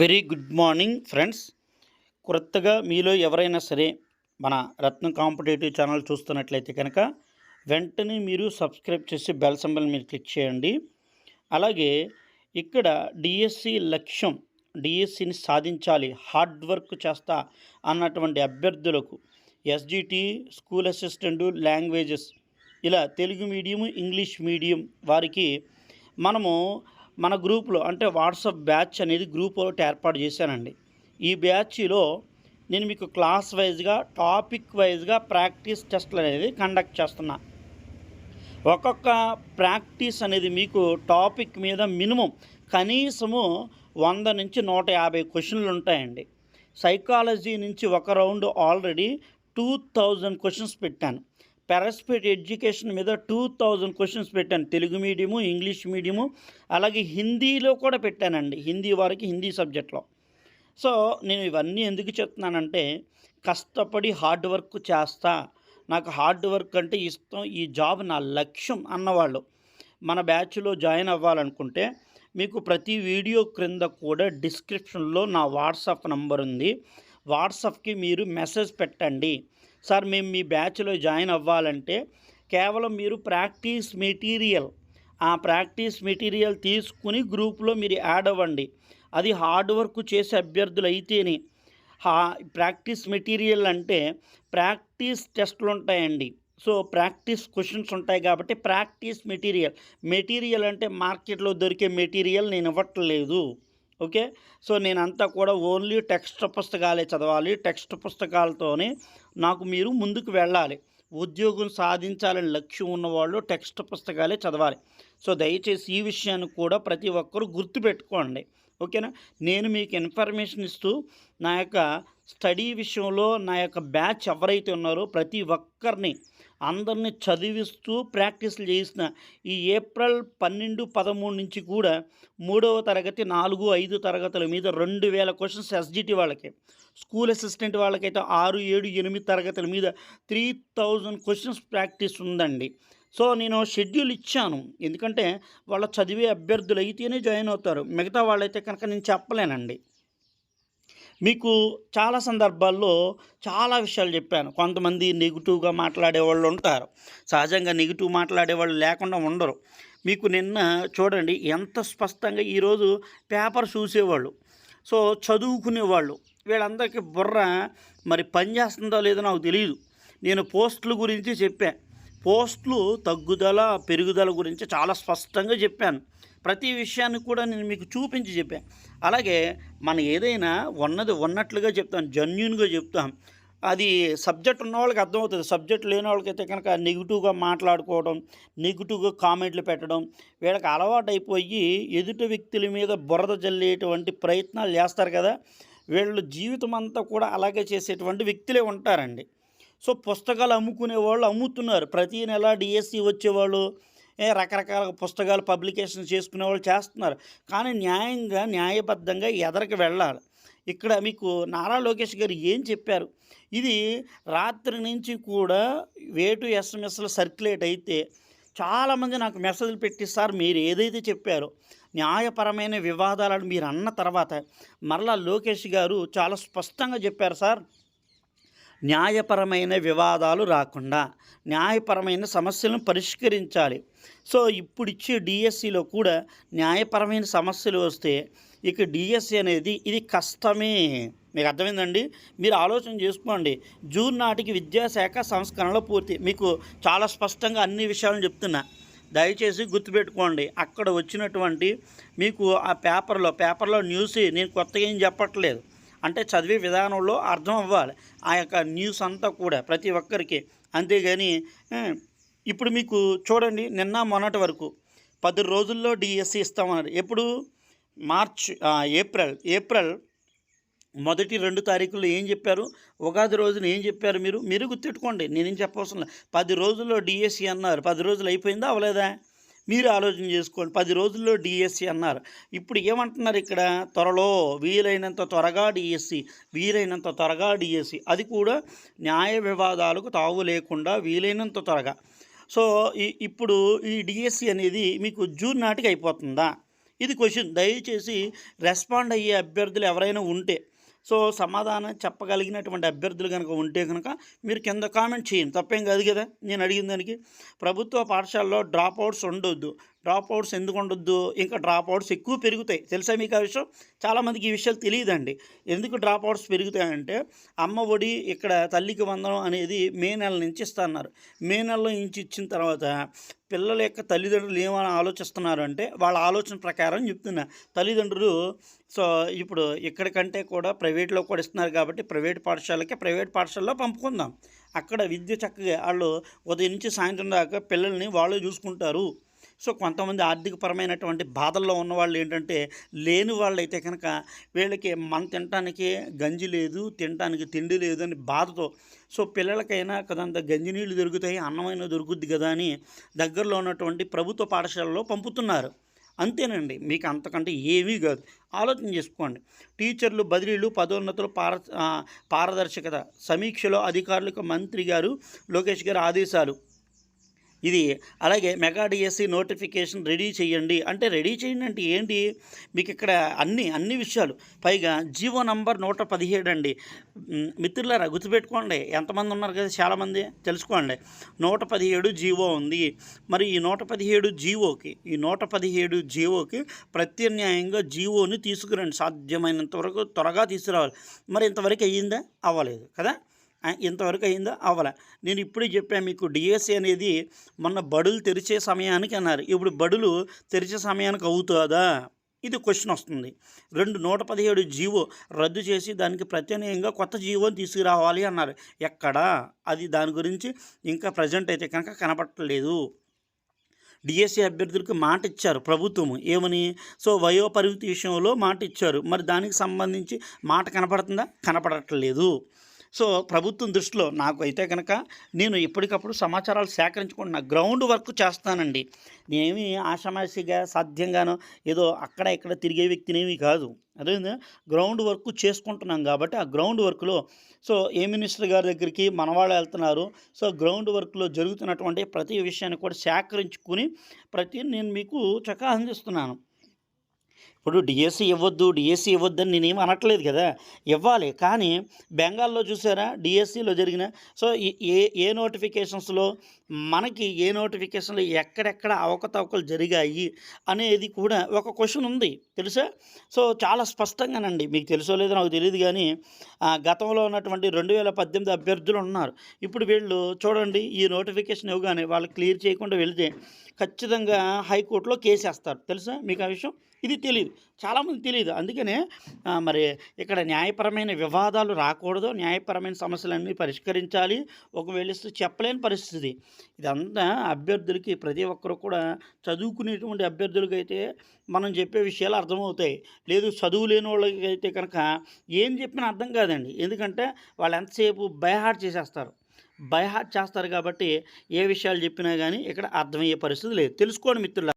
Very good morning friends. కొత్తగా మీలో ఎవరైనా సరే మన రత్నం కాంపిటేటివ్ ఛానల్ చూస్తున్నట్లయితే కనుక వెంటనే మీరు సబ్స్క్రైబ్ చేసి బెల్ సింబల్ మీరు క్లిక్ చేయండి. అలాగే ఇక్కడ డిఎస్సి లక్ష్యం డిఎస్సిని సాధించాలి హార్డ్ వర్క్ చేస్తా అన్నటువంటి అభ్యర్థులకు ఎస్జిటి స్కూల్ అసిస్టెంట్ లాంగ్వేజెస్ ఇలా తెలుగు మీడియం ఇంగ్లీష్ మీడియం వారికి మనము మన గ్రూప్లో అంటే వాట్సాప్ బ్యాచ్ అనేది గ్రూప్ ఏర్పాటు చేశానండి. ఈ బ్యాచ్లో నేను మీకు క్లాస్ వైజ్గా టాపిక్ వైజ్గా ప్రాక్టీస్ టెస్ట్లు అనేది కండక్ట్ చేస్తున్నా. ఒక్కొక్క ప్రాక్టీస్ అనేది మీకు టాపిక్ మీద మినిమం కనీసము వంద నుంచి నూట యాభై క్వశ్చన్లు ఉంటాయండి. సైకాలజీ నుంచి ఒక round already two thousand questions పెట్టాను. పెరస్పేట్ ఎడ్యుకేషన్ మీద టూ థౌజండ్ క్వశ్చన్స్ పెట్టాను. తెలుగు మీడియము ఇంగ్లీష్ మీడియము అలాగే హిందీలో కూడా పెట్టానండి. హిందీ వారికి హిందీ సబ్జెక్ట్లో. సో నేను ఇవన్నీ ఎందుకు చెప్తున్నానంటే కష్టపడి హార్డ్ వర్క్ చేస్తా. నాకు హార్డ్ వర్క్ అంటే ఇష్టం ఈ జాబ్ నా లక్ష్యం అన్నవాళ్ళు. మన బ్యాచ్లో జాయిన్ అవ్వాలనుకుంటే మీకు ప్రతి వీడియో క్రింద కూడా డిస్క్రిప్షన్లో నా వాట్సాప్ నంబర్ ఉంది. వాట్సాప్కి మీరు మెసేజ్ పెట్టండి. సార్ మేము మీ బ్యాచ్లో జాయిన్ అవ్వాలంటే కేవలం మీరు ప్రాక్టీస్ మెటీరియల్ ఆ ప్రాక్టీస్ మెటీరియల్ తీసుకుని గ్రూప్లో మీరు యాడ్ అవ్వండి. అది హార్డ్ వర్క్ చేసే అభ్యర్థులు అయితేనే. హా ప్రాక్టీస్ మెటీరియల్ అంటే ప్రాక్టీస్ టెస్ట్లు ఉంటాయండి. సో ప్రాక్టీస్ క్వశ్చన్స్ ఉంటాయి కాబట్టి ప్రాక్టీస్ మెటీరియల్. మెటీరియల్ అంటే మార్కెట్లో దొరికే మెటీరియల్ నేను ఇవ్వట్లేదు. ఓకే? సో నేనంతా కూడా ఓన్లీ టెక్స్ట్ పుస్తకాలే చదవాలి. టెక్స్ట్ పుస్తకాలతోనే నాకు మీరు ముందుకు వెళ్ళాలి. ఉద్యోగం సాధించాలని లక్ష్యం ఉన్నవాళ్ళు టెక్స్ట్ పుస్తకాలే చదవాలి. సో దయచేసి ఈ విషయాన్ని కూడా ప్రతి ఒక్కరూ గుర్తుపెట్టుకోండి. ఓకేనా? నేను మీకు ఇన్ఫర్మేషన్ ఇస్తూ నా యొక్క స్టడీ విషయంలో నా యొక్క బ్యాచ్ ఎవరైతే ఉన్నారో ప్రతి ఒక్కరిని అందరినీ చదివిస్తూ ప్రాక్టీస్లు చేసిన ఈ ఏప్రిల్ పన్నెండు పదమూడు నుంచి కూడా మూడవ తరగతి నాలుగు ఐదు తరగతుల మీద రెండు వేల క్వశ్చన్స్ ఎస్జిటి వాళ్ళకి స్కూల్ అసిస్టెంట్ వాళ్ళకైతే ఆరు ఏడు ఎనిమిది తరగతుల మీద త్రీ థౌజండ్ క్వశ్చన్స్ ప్రాక్టీస్ ఉందండి. సో నేను షెడ్యూల్ ఇచ్చాను. ఎందుకంటే వాళ్ళ చదివే అభ్యర్థులు అయితేనే జాయిన్ అవుతారు. మిగతా వాళ్ళైతే కనుక నేను చెప్పలేనండి. మీకు చాలా సందర్భాల్లో చాలా విషయాలు చెప్పాను. కొంతమంది నెగిటివ్గా మాట్లాడే వాళ్ళు ఉంటారు. సహజంగా నెగిటివ్ మాట్లాడే వాళ్ళు లేకుండా ఉండరు. మీకు నిన్న చూడండి ఎంత స్పష్టంగా ఈరోజు పేపర్ చూసేవాళ్ళు. సో చదువుకునేవాళ్ళు. వీళ్ళందరికీ బుర్ర మరి పని చేస్తుందో లేదో నాకు తెలియదు నేను పోస్టుల గురించి చెప్పాను. పోస్టులు తగ్గుదల పెరుగుదల గురించి చాలా స్పష్టంగా చెప్పాను. ప్రతి విషయాన్ని కూడా నేను మీకు చూపించి చెప్పాను. అలాగే మనం ఏదైనా ఉన్నది ఉన్నట్లుగా చెప్తాను జెన్యున్గా చెప్తాం. అది సబ్జెక్ట్ ఉన్న వాళ్ళకి అర్థమవుతుంది. సబ్జెక్ట్ లేని వాళ్ళకైతే కనుక నెగిటివ్గా మాట్లాడుకోవడం నెగిటివ్గా కామెంట్లు పెట్టడం వీళ్ళకి అలవాటు అయిపోయి ఎదుటి వ్యక్తుల మీద బురద జల్లేటువంటి ప్రయత్నాలు చేస్తారు కదా. వీళ్ళు జీవితం అంతా కూడా అలాగే చేసేటువంటి వ్యక్తులే ఉంటారండి. సో పుస్తకాలు అమ్ముకునే వాళ్ళు అమ్ముతున్నారు. ప్రతి నెల డిఎస్సి వచ్చేవాళ్ళు రకరకాల పుస్తకాలు పబ్లికేషన్ చేసుకునే వాళ్ళు చేస్తున్నారు. కానీ న్యాయంగా న్యాయబద్ధంగా ఎదరికి వెళ్ళాలి. ఇక్కడ మీకు నారా లోకేష్ గారు ఏం చెప్పారు? ఇది రాత్రి నుంచి కూడా వేటు ఎస్ఎంఎస్లు సర్క్యులేట్ అయితే చాలామంది నాకు మెసేజ్లు పెట్టి సార్ మీరు ఏదైతే చెప్పారో న్యాయపరమైన వివాదాలను మీరు అన్న తర్వాత మరలా లోకేష్ గారు చాలా స్పష్టంగా చెప్పారు సార్. న్యాయపరమైన వివాదాలు రాకుండా న్యాయపరమైన సమస్యలను పరిష్కరించాలి. సో ఇప్పుడు ఇచ్చే డిఎస్సిలో కూడా న్యాయపరమైన సమస్యలు వస్తే ఇక డిఎస్సి అనేది ఇది కష్టమే. మీకు అర్థమైందండి? మీరు ఆలోచన చేసుకోండి. జూన్ నాటికి విద్యాశాఖ సంస్కరణలు పూర్తి. మీకు చాలా స్పష్టంగా అన్ని విషయాలను చెప్తున్నా. దయచేసి గుర్తుపెట్టుకోండి. అక్కడ వచ్చినటువంటి మీకు ఆ పేపర్లో పేపర్లో న్యూస్ నేను కొత్తగా ఏం చెప్పట్లేదు. అంటే చదివే విధానంలో అర్థం అవ్వాలి. ఆ యొక్క న్యూస్ అంతా కూడా ప్రతి ఒక్కరికి. అంతేగాని ఇప్పుడు మీకు చూడండి నిన్న మొన్నటి వరకు పది రోజుల్లో డిఎస్సి ఇస్తామన్నారు. ఎప్పుడు? March April. ఏప్రిల్ మొదటి రెండు తారీఖుల్లో ఏం చెప్పారు? ఉగాది రోజున ఏం చెప్పారు మీరు? మీరు గుర్తెట్టుకోండి నేనేం చెప్పవసరం లేదు. పది రోజుల్లో డిఎస్సి అన్నారు. పది రోజులు అయిపోయిందా? అవలేదా మీరు ఆలోచన చేసుకోండి. పది రోజుల్లో డిఎస్సి అన్నారు. ఇప్పుడు ఏమంటున్నారు ఇక్కడ? త్వరలో వీలైనంత త్వరగా డిఎస్సి వీలైనంత త్వరగా డిఎస్సి అది కూడా న్యాయ వివాదాలకు తావు లేకుండా వీలైనంత త్వరగా. సో ఈ ఇప్పుడు ఈ డిఎస్సి అనేది మీకు జూన్ నాటికి అయిపోతుందా? ఇది క్వశ్చన్. దయచేసి రెస్పాండ్ అయ్యే అభ్యర్థులు ఎవరైనా ఉంటే సో సమాధానం చెప్పగలిగినటువంటి అభ్యర్థులు కనుక ఉంటే కనుక మీరు కింద కామెంట్ చేయండి. తప్పేం కాదు కదా? నేను అడిగిన దానికి. ప్రభుత్వ పాఠశాలలో డ్రాప్ అవుట్స్ ఉండొద్దు. డ్రాప్ అవుట్స్ ఎందుకు ఉండొద్దు? ఇంకా డ్రాప్ అవుట్స్ ఎక్కువ పెరుగుతాయి. తెలుసా మీకు ఆ విషయం? చాలామందికి ఈ విషయాలు తెలియదండి. ఎందుకు డ్రాప్ అవుట్స్ పెరుగుతాయంటే అమ్మ ఒడి ఇక్కడ తల్లికి వందనం అనేది మే నెల నుంచి ఇస్తున్నారు. మే నెలలో నుంచి ఇచ్చిన తర్వాత పిల్లల యొక్క తల్లిదండ్రులు ఏమని ఆలోచిస్తున్నారు అంటే వాళ్ళ ఆలోచన ప్రకారం చెప్తున్నా. తల్లిదండ్రులు సో ఇప్పుడు ఇక్కడికంటే కూడా ప్రైవేట్లో కూడా ఇస్తున్నారు కాబట్టి ప్రైవేట్ పాఠశాలకి ప్రైవేట్ పాఠశాలలో పంపుకుందాం. అక్కడ విద్య చక్కగా వాళ్ళు ఉదయం నుంచి సాయంత్రం దాకా పిల్లల్ని వాళ్ళు చూసుకుంటారు. సో కొంతమంది ఆర్థికపరమైనటువంటి బాధల్లో ఉన్న వాళ్ళు ఏంటంటే లేని వాళ్ళైతే కనుక వీళ్ళకి మన తినటానికి గంజి లేదు తినటానికి తిండి లేదు అని బాధతో సో పిల్లలకైనా కదంత గంజి నీళ్ళు దొరుకుతాయి అన్నమైన దొరుకుద్ది కదా అని దగ్గరలో ఉన్నటువంటి ప్రభుత్వ పాఠశాలలో పంపుతున్నారు. అంతేనండి మీకు అంతకంటే ఏమీ కాదు. ఆలోచన చేసుకోండి. టీచర్లు బదిలీలు పదోన్నతులు పార పారదర్శకత సమీక్షలో అధికారులకు మంత్రి గారు లోకేష్ గారు ఆదేశాలు. ఇది. అలాగే మెగా డిఎస్సి నోటిఫికేషన్ రెడీ చేయండి. అంటే రెడీ చేయండి అంటే ఏంటి? మీకు ఇక్కడ అన్ని అన్ని విషయాలు. పైగా జీవో నంబర్ నూట పదిహేడు అండి. మిత్రులారా గుర్తుపెట్టుకోండి. ఎంతమంది ఉన్నారు కదా చాలామంది? తెలుసుకోండి. నూట పదిహేడు జీవో ఉంది. మరి ఈ నూట పదిహేడు జీవోకి ఈ నూట పదిహేడు జీవోకి ప్రత్యామ్నాయంగా జీవోని తీసుకురండి. సాధ్యమైనంత వరకు త్వరగా తీసుకురావాలి. మరి ఇంతవరకు అయ్యిందా? అవ్వలేదు కదా? ఇంతవరకు అయిందో అవ్వలే. నేను ఇప్పుడే చెప్పాను మీకు డిఎస్సి అనేది మొన్న బడులు తెరిచే సమయానికి అన్నారు. ఇప్పుడు బడులు తెరిచే సమయానికి అవుతుందా? ఇది క్వశ్చన్ వస్తుంది. రెండు నూట పదిహేడు జీవో రద్దు చేసి దానికి ప్రత్యామ్నాయంగా కొత్త జీవోని తీసుకురావాలి అన్నారు. ఎక్కడా? అది దాని గురించి ఇంకా ప్రజెంట్ అయితే కనుక కనపట్టలేదు డిఎస్సి అభ్యర్థులకు మాట ఇచ్చారు ప్రభుత్వం ఏమని? సో వయో పరిమితి విషయంలో మాట ఇచ్చారు. మరి దానికి సంబంధించి మాట కనపడుతుందా? కనపడట్లేదు. సో ప్రభుత్వం దృష్టిలో నాకు అయితే కనుక నేను ఎప్పటికప్పుడు సమాచారాలు సేకరించుకుంటున్నా గ్రౌండ్ వర్క్ చేస్తానండి. నేనేమి ఆషమాషిగా సాధ్యంగానో ఏదో అక్కడ ఇక్కడ తిరిగే వ్యక్తినేమి కాదు. అదే గ్రౌండ్ వర్క్ చేసుకుంటున్నాం కాబట్టి ఆ గ్రౌండ్ వర్క్లో సో ఏ మినిస్టర్ గారి దగ్గరికి మనవాళ్ళు వెళ్తున్నారు. సో గ్రౌండ్ వర్క్లో జరుగుతున్నటువంటి ప్రతి విషయాన్ని కూడా సేకరించుకుని ప్రతి నేను మీకు చక్కగా అందిస్తున్నాను. ఇప్పుడు డిఎస్సి ఇవ్వద్దు డిఎస్సి ఇవ్వద్దు అని నేనేం అనట్లేదు కదా. ఇవ్వాలి. కానీ బెంగాల్లో చూసారా? డిఎస్సిలో జరిగిన సో ఏ ఏ నోటిఫికేషన్స్లో మనకి ఏ నోటిఫికేషన్లో ఎక్కడెక్కడ అవకతవకలు జరిగాయి అనేది కూడా ఒక క్వశ్చన్ ఉంది. తెలుసా? సో చాలా స్పష్టంగానండి. మీకు తెలుసో లేదో నాకు తెలియదు కానీ ఆ, గతంలో ఉన్నటువంటి రెండు వేల పద్దెనిమిది అభ్యర్థులు ఉన్నారు. ఇప్పుడు వీళ్ళు చూడండి ఈ నోటిఫికేషన్ ఇవ్వగానే వాళ్ళు క్లియర్ చేయకుండా వెళితే ఖచ్చితంగా హైకోర్టులో కేసు వేస్తారు తెలుసా? మీకు ఆ విషయం? ఇది తెలియదు చాలామంది తెలియదు అందుకనే మరి ఇక్కడ న్యాయపరమైన వివాదాలు రాకూడదు. న్యాయపరమైన సమస్యలన్నీ పరిష్కరించాలి. ఒకవేళ ఇస్తే చెప్పలేని పరిస్థితి. ఇదంతా అభ్యర్థులకి ప్రతి ఒక్కరు కూడా చదువుకునేటువంటి అభ్యర్థులకి అయితే మనం చెప్పే విషయాలు అర్థమవుతాయి. లేదు చదువు లేని వాళ్ళకి అయితే కనుక ఏం చెప్పినా అర్థం కాదండి. ఎందుకంటే వాళ్ళు ఎంతసేపు బైహార్ట్ చేసేస్తారు. బైహార్ట్ చేస్తారు కాబట్టి ఏ విషయాలు చెప్పినా కానీ ఇక్కడ అర్థమయ్యే పరిస్థితి లేదు. తెలుసుకోండి మిత్రుల